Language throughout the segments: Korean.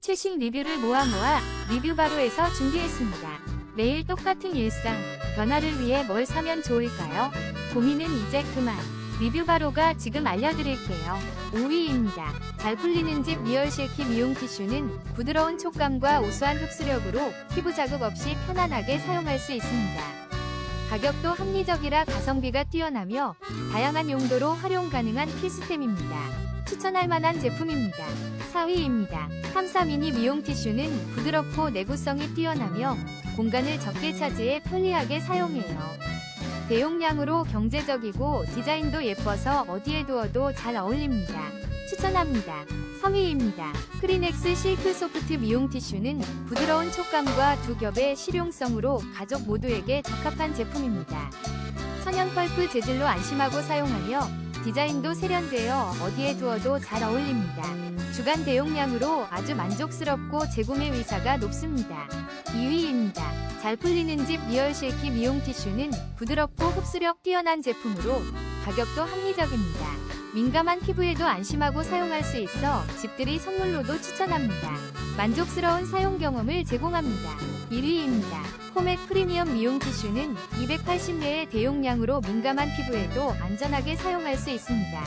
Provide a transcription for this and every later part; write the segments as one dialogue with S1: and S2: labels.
S1: 최신 리뷰를 모아 모아 리뷰바로에서 준비했습니다. 매일 똑같은 일상, 변화를 위해 뭘 사면 좋을까요? 고민은 이제 그만. 리뷰바로가 지금 알려드릴게요. 5위입니다. 잘 풀리는 집 리얼 실키 미용 티슈는 부드러운 촉감과 우수한 흡수력으로 피부 자극 없이 편안하게 사용할 수 있습니다. 가격도 합리적이라 가성비가 뛰어나며 다양한 용도로 활용 가능한 필수템입니다. 추천할 만한 제품입니다. 4위입니다. 탐사 미니 미용 티슈는 부드럽고 내구성이 뛰어나며 공간을 적게 차지해 편리하게 사용해요. 대용량으로 경제적이고 디자인도 예뻐서 어디에 두어도 잘 어울립니다. 추천합니다. 3위입니다. 크리넥스 실크 소프트 미용 티슈는 부드러운 촉감과 두 겹의 실용성으로 가족 모두에게 적합한 제품입니다. 천연 펄프 재질로 안심하고 사용하며 디자인도 세련되어 어디에 두어도 잘 어울립니다. 주간 대용량으로 아주 만족스럽고 재구매 의사가 높습니다. 2위입니다. 잘 풀리는 집 리얼 실키 미용 티슈는 부드럽고 흡수력 뛰어난 제품으로 가격도 합리적입니다. 민감한 피부에도 안심하고 사용할 수 있어 집들이 선물로도 추천합니다. 만족스러운 사용 경험을 제공합니다. 1위입니다. 코맥 프리미엄 미용 티슈는 280ml의 대용량으로 민감한 피부에도 안전하게 사용할 수 있습니다.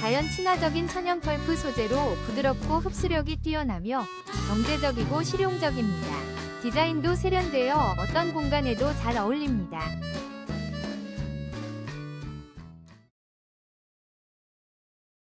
S1: 자연 친화적인 천연 펄프 소재로 부드럽고 흡수력이 뛰어나며 경제적이고 실용적입니다. 디자인도 세련되어 어떤 공간에도 잘 어울립니다.